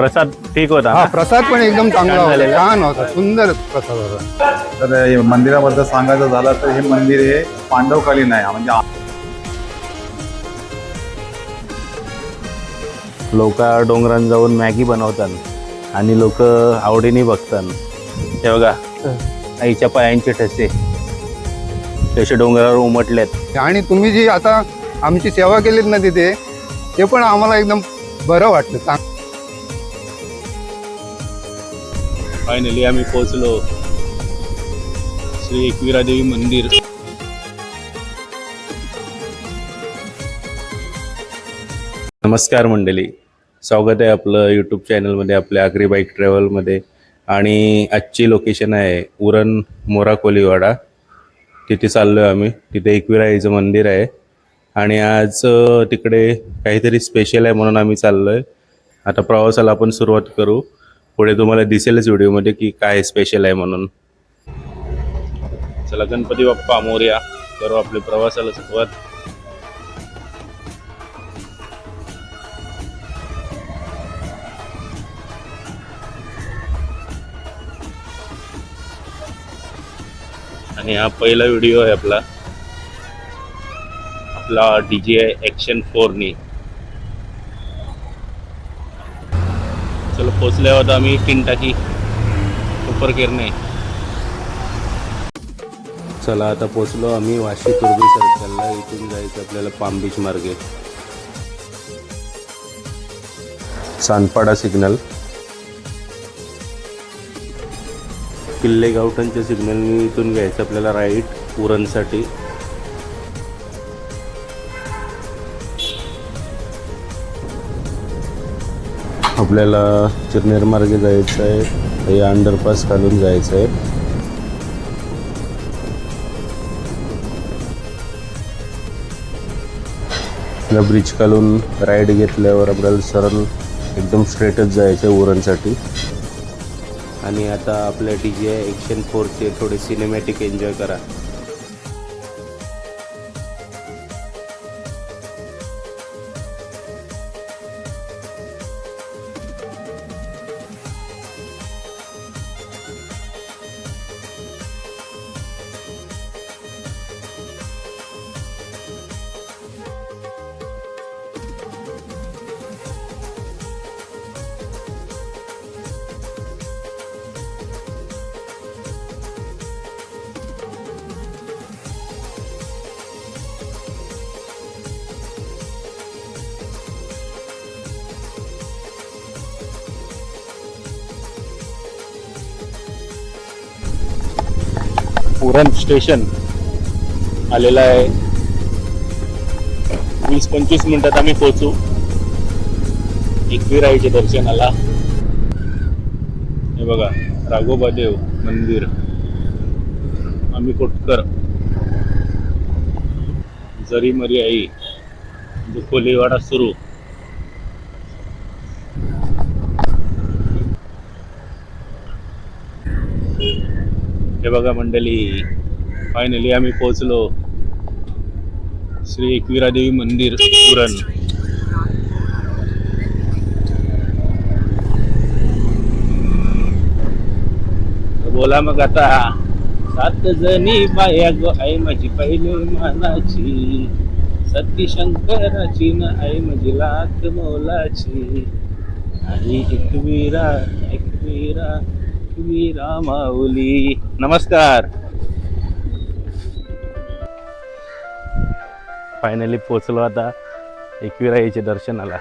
प्रसाद ठीक होता. हा? प्रसाद पण एकदम चांगला छान होता. झालेला? छान होता. सुंदर प्रसाद होता. तर हे मंदिराबद्दल सांगायचं झालं तर हे मंदिर हे पांडवकालीन आहे. म्हणजे लोक डोंगरात जाऊन मॅगी बनवतात आणि लोक आवडीने बघतात. हे बघा आईच्या पायांचे ठसे. तसे डोंगरावर उमटलेत. आणि तुम्ही जी आता आमची सेवा केलीत ना तिथे ते पण आम्हाला एकदम बरं वाटलं. चांग- फायनली आम्ही पोहोचलो. श्री एकविरा देवी मंदिर. नमस्कार मंडळी. स्वागत आहे आपलं यूट्यूब चॅनलमध्ये आपल्या आगरी बाईक ट्रॅव्हलमध्ये आणि आजची लोकेशन आहे उरण मोरा कोलीवाडा तिथे चाललो आहे आम्ही. तिथे एकविरायचं मंदिर आहे. आणि आज तिकडे काहीतरी स्पेशल आहे म्हणून आम्ही चाललो आहे आता प्रवासाला आपण सुरुवात करू. पुढे तुम्हाला दिसेलच व्हिडिओमध्ये की काय स्पेशल आहे म्हणून. चला गणपती बाप्पा मोर्या करू आपल्या प्रवासाला सुरुवात. आणि हा पहिला व्हिडिओ आहे आपला. आपला डी जे ॲक्शन फोरनी पोचल्यावर आम्ही तीन टाकी उपर किरणे. चला आता पोचलो आम्ही वाशी तुर्बी सर्कलला इथून जायचं आपल्याला पाम बीच मार्गे. सानपाडा सिग्नल किल्ले गावठांच्या सिग्नलनी इथून घ्यायचं आपल्याला राईट उरणसाठी. आपल्याला चिरनेर मार्गे जायचं आहे. या अंडरपास खालून जायचं आहे. या ब्रिज खालून राईड घेतल्यावर आपल्याला सरळ एकदम स्ट्रेटच जायचं आहे उरणसाठी आणि आता आपल्या डी जे एक्शन फोरचे थोडे सिनेमॅटिक एन्जॉय करा. उरण स्टेशन आलेलं आहे. वीस पंचवीस मिनिटात आम्ही पोहोचू. एकविराईच्या दर्शनाला. हे बघा राघोबादेव मंदिर. आम्ही कोटकर. जरी मरी आई दुखोलीवाडा सुरू. हे बघा मंडळी फायनली आम्ही पोहोचलो. श्री एकवीरादेवी मंदिर पुरण बोला मग आता सात जणी बाया गो आई माझी पहिली मानाची. सती शंकराची न आई माझी लाख मौलाची. आणि एकवीरा एकवीरा एकवीरा माऊली नमस्कार. फायनली पोचलो आता एकविरा दर्शनाला.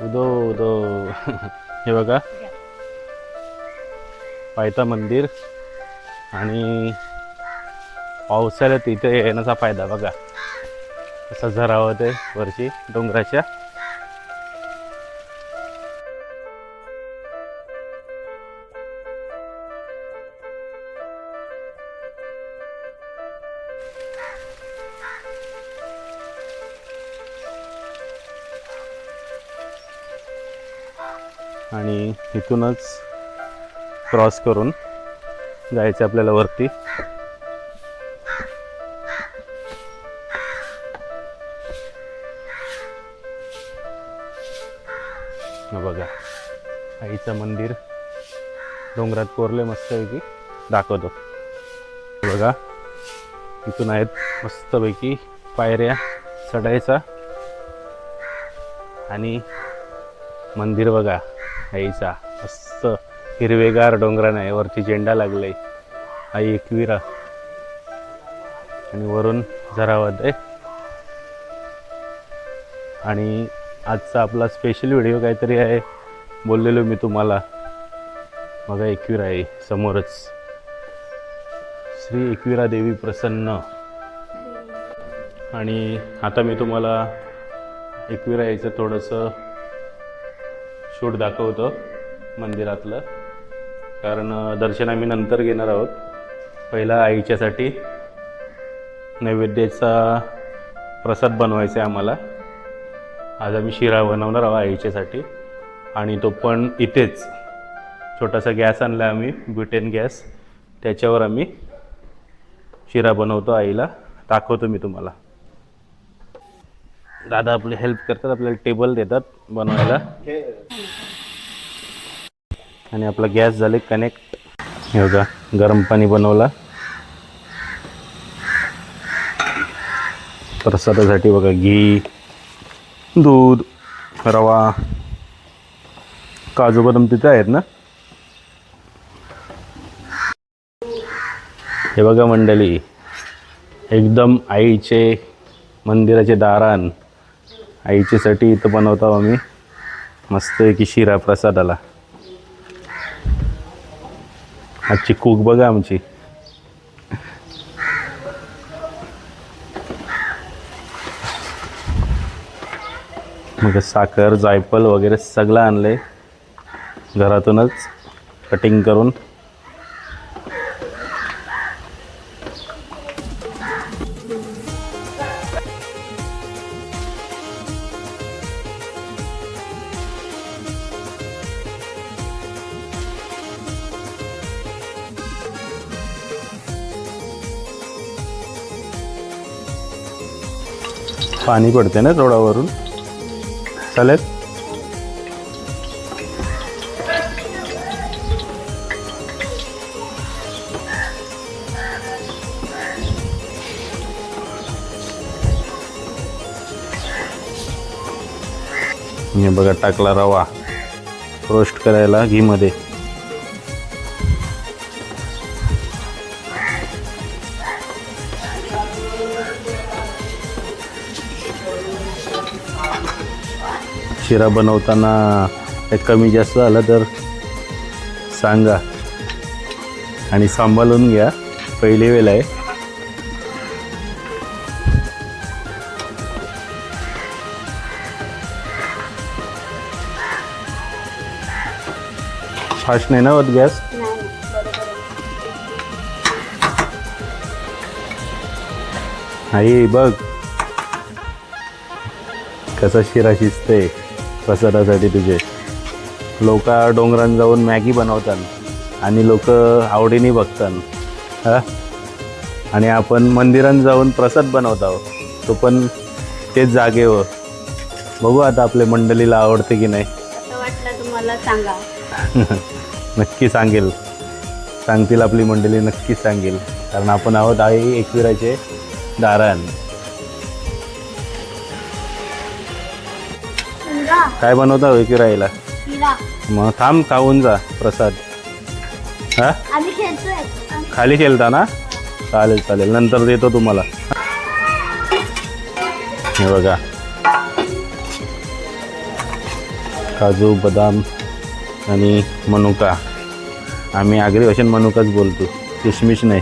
उदो उदो. हे बघा. पायथा मंदिर आणि पावसाळ्यात इथे येण्याचा फायदा बघा. कसं झरावं ते वरची डोंगराच्या. आणि इथूनच क्रॉस करून जायचं आपल्याला वरती. बघा बघा आईचं मंदिर डोंगरात कोरले मस्तपैकी दाखवतो. बघा इथून आहेत मस्तपैकी पायऱ्या चढायचा. आणि मंदिर बघा आईचा मस्त हिरवेगार डोंगरानं आहे वरती झेंडा लागलाय. आई एकविरा आणि वरून झरावत आहे. आणि आजचा आपला स्पेशल व्हिडिओ काहीतरी आहे. बोललेलो मी तुम्हाला. बघा एकविरा आहे समोरच. श्री एकविरा देवी प्रसन्न. आणि आता मी तुम्हाला एकविरा यायचं थोडंसं शूट दाखवतो मंदिरातलं. कारण दर्शन आम्ही नंतर घेणार आहोत. पहिला आईच्यासाठी नैवेद्याचा प्रसाद बनवायचा आहे आम्हाला. आज आम्ही शिरा बनवणार आहोत आईच्यासाठी. आणि तो पण इथेच. छोटासा गॅस आणला आम्ही ब्युटेन गॅस. त्याच्यावर आम्ही शिरा बनवतो आईला. दाखवतो मी तुम्हाला. दादा आपले हेल्प करतात आपल्याला टेबल देतात बनवायला. आणि आपला गॅस झाले कनेक्ट हे बघा गरम पाणी बनवला. प्रसादासाठी बघा घी दूध रवा. काजू बदाम तिथे आहेत ना? हे बघा मंडळी एकदम आईचे मंदिराचे दारान आईच्यासाठी इथं बनवतो आम्ही. मस्त की शिरा प्रसादाला. आजची कूक बघा आमची. मग साखर जायफल वगैरे सगळं आणलंय. घरातूनच कटिंग करून. पाणी पडते ना रोडावरून? चालेल? बघा टाकला रवा. रोस्ट करायला घीमध्ये. शिरा बनवताना कमी जास्त झालं तर सांगा. आणि सांभाळून घ्या. पहिली वेळ आहे. फास्ट नाही ना होत गॅस? आई बघ. कसा शिरा शिजतंय. प्रसादासाठी तुझे. लोक डोंगरात जाऊन मॅगी बनवतात आणि लोक आवडीने बघतात. हा? आणि आपण मंदिरात जाऊन प्रसाद बनवत आहोत. तो पण तेच जागेवर बघू आता आपल्या मंडळीला आवडते की नाही. असं वाटलं तुम्हाला? सांगा. नक्की सांगेल. सांगतील आपली मंडळी नक्की सांगेल. कारण आपण आहोत आई एकविराचे दारान. काय बनवता एकविराईला शिरा मग थांब खाऊन जा प्रसाद. हा? खाली खेळता ना? चालेल चालेल. नंतर देतो तुम्हाला. हे बघा. काजू बदाम आणि मनुका. आम्ही आगरी भाषेत मनुकाच बोलतो. किशमिश नाही.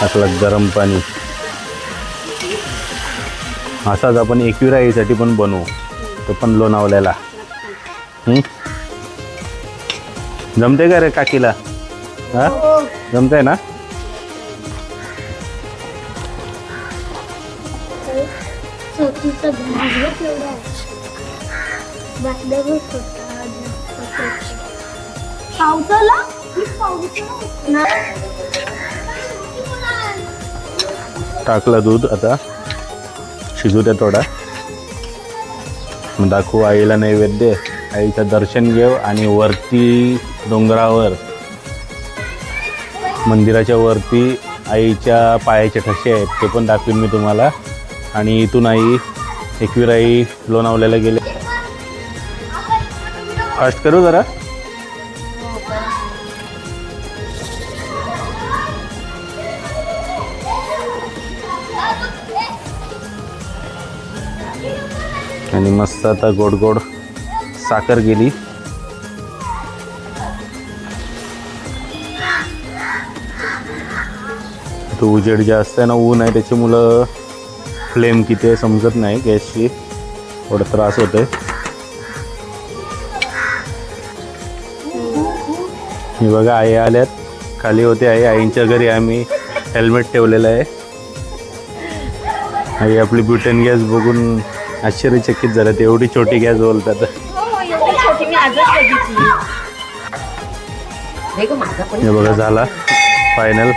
हो. गरम पाणी. असाच आपण एकविरा आईसाठी पण बनवू. तो पण लोणावल्याला जमते का रे काकीला? हा? हो. जमतंय ना? पावसाला पावसाला? टाकलं दूध आता. शिजू द्या थोडा. मग दाखवू आईला नैवेद्य. आईचं दर्शन घेऊ आणि वरती डोंगरावर मंदिराच्या वरती आईच्या पायाचे ठसे आहेत ते पण दाखवीन मी तुम्हाला. आणि इथून आई एकविराई लोणावल्याला गेले. फास्ट करू जरा. आणि मस्त आता गोड गोड साखर गेली. तो उजेड जास्त आहे ना ऊन आहे त्याची मुलं फ्लेम किती आहे समजत नाही गॅसची. थोडा त्रास होते मी बघा आई आल्यात. खाली होते आई. आईंच्या घरी आम्ही हेल्मेट ठेवलेलं आहे. आई आपली ब्युटेन गॅस बघून आश्चर्यचकित झालं. एवढी छोटी गॅस बोलतात. हो हे हे बघा झाला. फायनल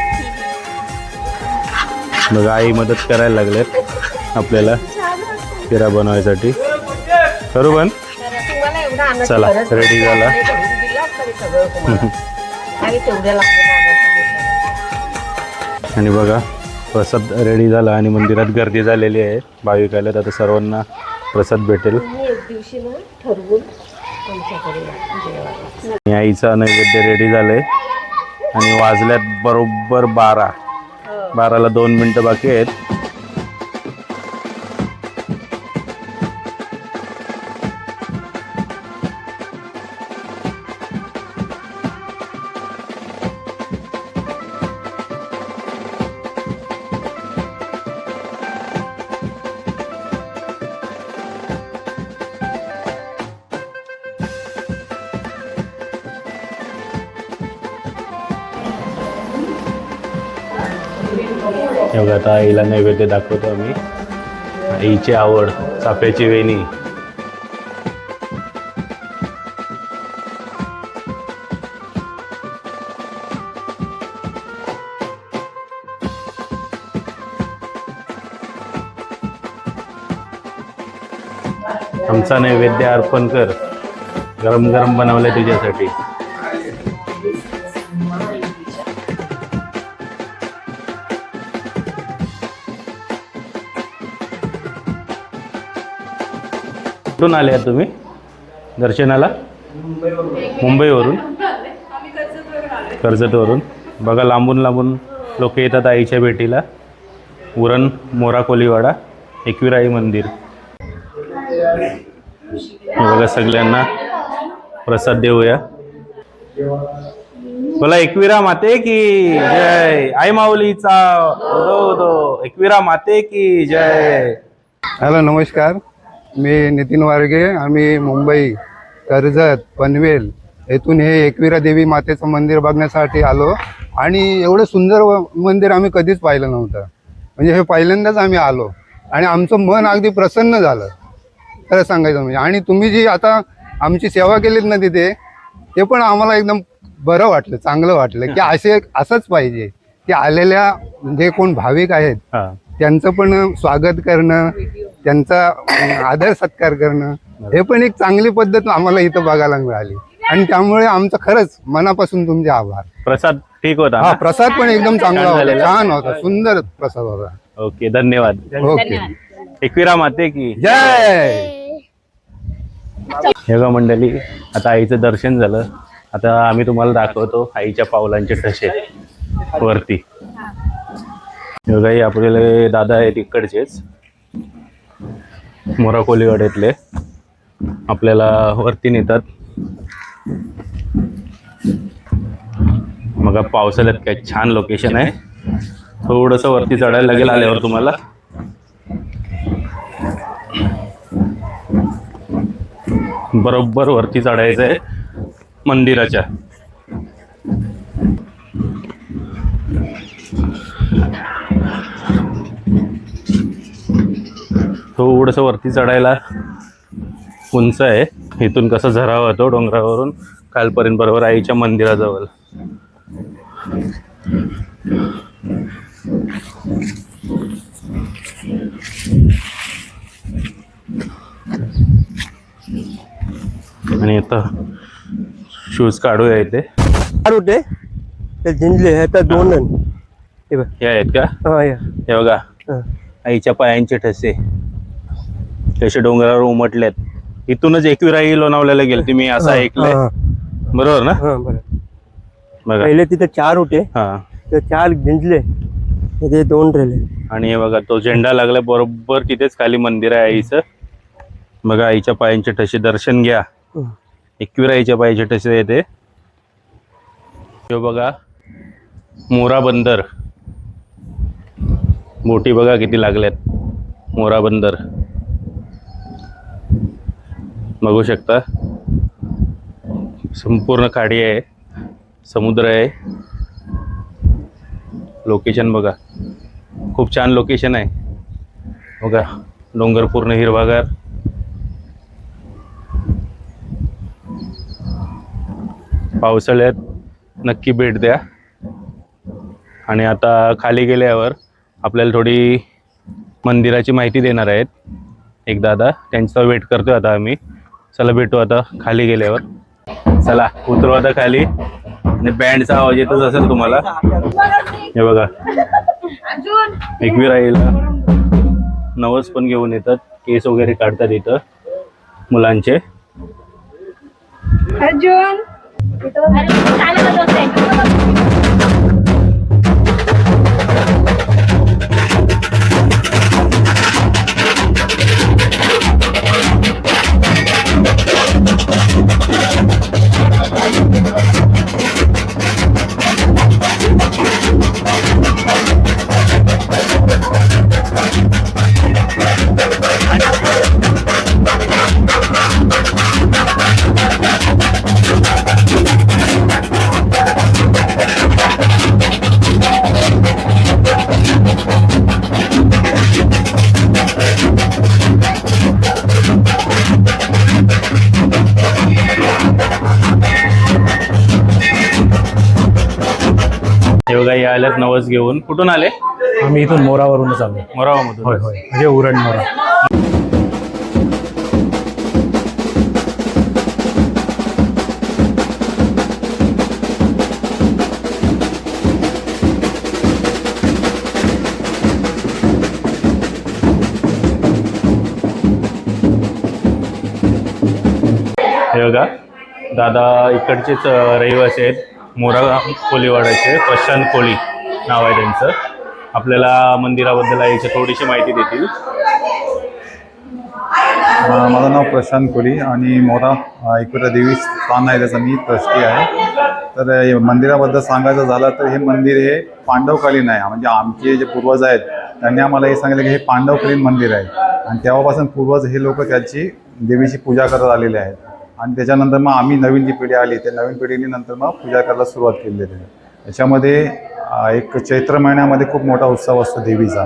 बघा आई मदत करायला लागलेत आपल्याला शिरा बनवायसाठी. करू पण? चला, नव्हती. झाला. आणि बघा प्रसाद रेडी झाला आणि मंदिरात गर्दी झालेली आहे. भाविक आल्यात आता सर्वांना प्रसाद भेटेल. आणि आईचा नैवेद्य रेडी झालंय. आणि वाजल्यात बरोबर बारा. बाराला दोन मिनटं बाकी आहेत. बघा आता आईला नैवेद्य दाखवतो आम्ही. आईची आवड चाफ्याची वेणी. आमचा नैवेद्य अर्पण कर. गरम गरम बनवलंय तुझ्यासाठी. कुठून आले आहात तुम्ही? दर्शनाला? मुंबईवरून. कर्जतवरून. बघा लांबून लांबून लोक येतात आईच्या भेटीला. उरण मोरा कोलीवाडा एकविराई मंदिर. बघा सगळ्यांना प्रसाद देऊया. बोला एकविरा माते की जय. आई माऊलीचा उदो. एकविरा माते की जय. हॅलो नमस्कार. मी नितीन वारगे आम्ही मुंबई कर्जत पनवेल येथून हे एकविरा देवी मातेचं मंदिर बघण्यासाठी आलो. आणि एवढं सुंदर मंदिर आम्ही कधीच पाहिलं नव्हतं. म्हणजे हे पहिल्यांदाच आम्ही आलो. आणि आमचं मन अगदी प्रसन्न झालं. खरं सांगायचं म्हणजे. आणि तुम्ही जी आता आमची सेवा केलीत ना तिथे ते पण आम्हाला एकदम बरं वाटलं चांगलं वाटलं. की असे असंच पाहिजे. की आलेल्या जे कोण भाविक आहेत त्यांचं पण स्वागत करणं त्यांचा आदर सत्कार करणं हे पण एक चांगली पद्धत आम्हाला इथं बघायला मिळाली. आणि त्यामुळे आमचं खरंच मनापासून तुमचे आभार. प्रसाद ठीक होता हा? प्रसाद पण एकदम चांगला छान होता? छान होता सुंदर प्रसाद होता. ओके धन्यवाद. ओके. एकविरा माते की? जय! हे बघा मंडळी आता आईचं दर्शन झालं. आता आम्ही तुम्हाला दाखवतो आईच्या पावलांचे ठसे वरती. काही आपले दादा आहेत इकडचेच. मोरा कोलीवाड्यातले आपल्याला वरती नेतात. मग पावसाळ्यात काय छान लोकेशन आहे. थोडंसं वरती चढायला लागेल आल्यावर तुम्हाला. बरोबर वरती चढायचं आहे मंदिराच्या. थोडंसं वरती चढायला उंच आहे. इथून कसं झराव होतो डोंगरावरून कालपर्यंत बरोबर आईच्या मंदिराजवळ. आणि आता शूज काढूया इथे. काढू ते. जिंजले आता दोन हे. बघ, आहेत का? या. हे बघा. आईच्या पायांचे ठसे. कसे डोंगरावर उमटलेत. इथूनच एकविराई लोणावल्याला गेलती मी असं ऐकलंय. बरोबर ना? हा, बरं बघा. पहिले तिथे चार होते हा. ते चार झिंजले ते दोन राहिले आणि हे बघा तो झेंडा लागला बरोबर तिथेच खाली मंदिर आहे आईचं. बघा आईच्या पायांचे ठसे दर्शन घ्या. हं. एकविराईच्या पायाचे ठसे येते हे. बघा मोरा बंदर. मोठी बघा किती लागल्यात. मोरा बंदर. बघू शकता. संपूर्ण खाडी आहे. समुद्र आहे. लोकेशन बघा. खूप छान लोकेशन आहे. बघा डोंगर पूर्ण हिरवागार. पावसाळ्यात नक्की भेट द्या. आणि आता खाली गेल्यावर आपल्याला थोडी मंदिराची माहिती देणार आहेत. एक दादा त्यांचा वेट करतोय आता आम्ही. चला भेटू आता खाली गेल्यावर. चला उतरू आता खाली. आणि बँडचा आवाज येतच असेल तुम्हाला. हे बघा. एकवीर आईला नवस पण घेऊन येतात. केस वगैरे काढतात इथं मुलांचे. अर्जुन. बघा या आल्यात नवस घेऊन. कुठून आले? आम्ही इथून मोरावरूनच आलो. मोरावामधून होय होय. म्हणजे उरण मोरा. हे बघा दादा इकडचेच रहिवासी आहेत. मोरा कोलीवाड्याचे प्रशांत कोळी नाव आहे त्यांचं. आपल्याला मंदिराबद्दल आईची थोडीशी माहिती देतील. माझं नाव प्रशांत कोळी आणि मोरा अ, एकविरा देवी स्थान आहे त्याचा मी ट्रस्टी आहे. तर मंदिराबद्दल सांगायचं झालं तर हे मंदिर हे पांडवकालीन आहे. म्हणजे आमचे जे पूर्वज आहेत त्यांनी आम्हाला हे सांगितलं की हे पांडवकालीन मंदिर आहे. आणि तेव्हापासून पूर्वज हे लोक त्याची देवीची पूजा करत आलेले आहेत. आणि त्याच्यानंतर मग आम्ही नवीन जी पिढी आली त्या नवीन पिढीने नंतर मग पूजा करायला सुरुवात केली आहे त्याच्यामध्ये अ, एक चैत्र महिन्यामध्ये खूप मोठा उत्सव असतो देवीचा.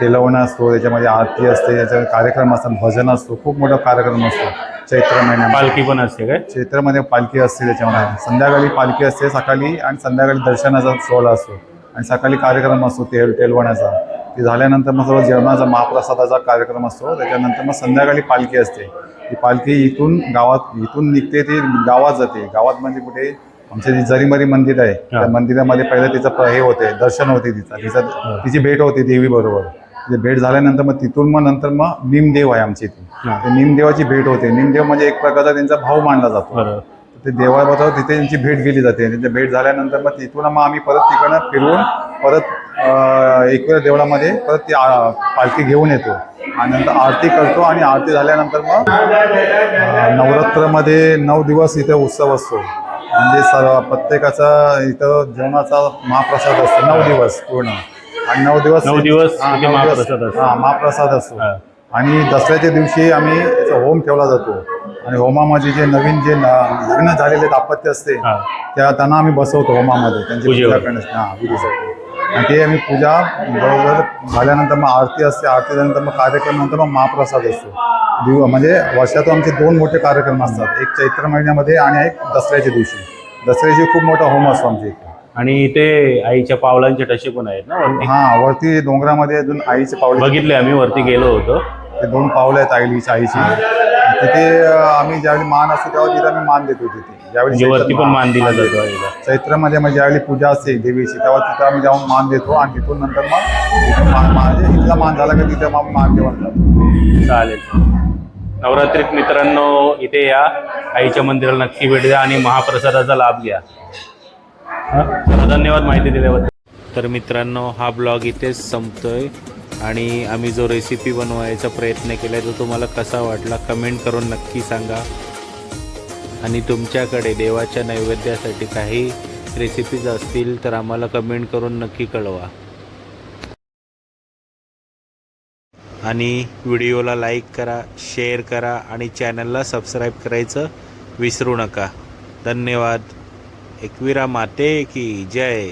तेलवणं असतो त्याच्यामध्ये आरती असते त्याच्यामध्ये कार्यक्रम असतात भजन असतो खूप मोठा कार्यक्रम असतो चैत्र महिन्यामध्ये. पालखी पण असते काय? चैत्रमध्ये पालखी असते त्याच्यामध्ये. संध्याकाळी पालखी असते सकाळी आणि संध्याकाळी दर्शनाचा सोहळा असतो. आणि सकाळी कार्यक्रम असतो तेल तेलवण्याचा. ते झाल्यानंतर मग सर्व जेवणाचा महाप्रसादाचा कार्यक्रम असतो. त्याच्यानंतर मग संध्याकाळी पालखी असते. ती पालखी इथून गावात इथून निघते ती गावात जाते. गावात म्हणजे कुठे? आमचे जे जरीमरी मंदिर आहे. त्या मंदिरामध्ये पहिलं तिचं हे होते दर्शन होते तिचं. तिचं तिची भेट होते देवी बरोबर. म्हणजे भेट झाल्यानंतर मग तिथून मग नंतर मग निमदेव आहे आमच्या इथे. ते निमदेवाची भेट होते. निमदेव म्हणजे एक प्रकारचा त्यांचा भाव मानला जातो. ते देवाबरोबर तिथे त्यांची भेट गेली जाते. त्यांची भेट झाल्यानंतर मग तिथून मग आम्ही परत तिकडनं फिरवून परत अं, एकविरा देवळामध्ये परत ती पालखी घेऊन येतो. आणि नंतर आरती करतो आणि आरती झाल्यानंतर मग नवरात्रमध्ये नऊ दिवस इथे उत्सव असतो. म्हणजे सर्व प्रत्येकाचा इथं जेवणाचा महाप्रसाद असतो. नऊ दिवस पूर्ण. आणि नऊ दिवस नऊ दिवस हा, महाप्रसाद असतो. आणि दसऱ्याच्या दिवशी आम्ही होम ठेवला जातो. आणि होमामध्ये जे नवीन जे लग्न झालेले दाम्पत्य असते. त्या त्यांना आम्ही बसवतो होमामध्ये. त्यांची. पूजा करण्यासाठी. हा विधीसाठी आणि ते आम्ही पूजा बरोबर झाल्यानंतर मग आरती असते आरती झाल्यानंतर मग कार्यक्रम नंतर मग महाप्रसाद असतो. दिव म्हणजे वर्षातून आमचे दोन मोठे कार्यक्रम असतात एक चैत्र महिन्यामध्ये आणि एक दसऱ्याच्या दिवशी. दसऱ्याची खूप मोठा होम असतो आमच्या इथे. आणि इथे आईच्या पावलांचे ठसे पण आहेत ना वरती? हा वरती डोंगरामध्ये अजून आईचे पावले बघितले आम्ही वरती गेलो होतो. ते दोन पावलं आहेत आईची आईची. तिथे आम्ही ज्यावेळी मान असतो तेव्हा तिथे आम्ही मान देतो तिथे ज्यावेळी म्हणजे वरती पण मान दिला. जातो आईला. चैत्रामध्ये म्हणजे ज्यावेळी पूजा असते देवीची तेव्हा तिथं आम्ही जाऊन मान देतो आणि तिथून नंतर मग तिथून मान म्हणजे इथला मान झाला की तिथे मग मान देऊन जातो चालेल नवरात्रीत मित्रांनो इथे या आईच्या मंदिराला नक्की भेट द्या आणि महाप्रसादाचा लाभ घ्या हा? धन्यवाद माहिती दिल्याबद्दल तर मित्रांनो हा ब्लॉग इथेच संपतोय आणि आम्ही जो रेसिपी बनवायचा प्रयत्न केला तो तुम्हाला कसा वाटला कमेंट करून नक्की सांगा. आणि तुमच्याकडे देवाच्या नैवेद्यासाठी काही रेसिपीज असतील तर आम्हाला कमेंट करून नक्की कळवा. आणि व्हिडिओला लाईक करा शेअर करा आणि चॅनलला सबस्क्राईब करायचं विसरू नका. धन्यवाद. एकविरा माते की जय.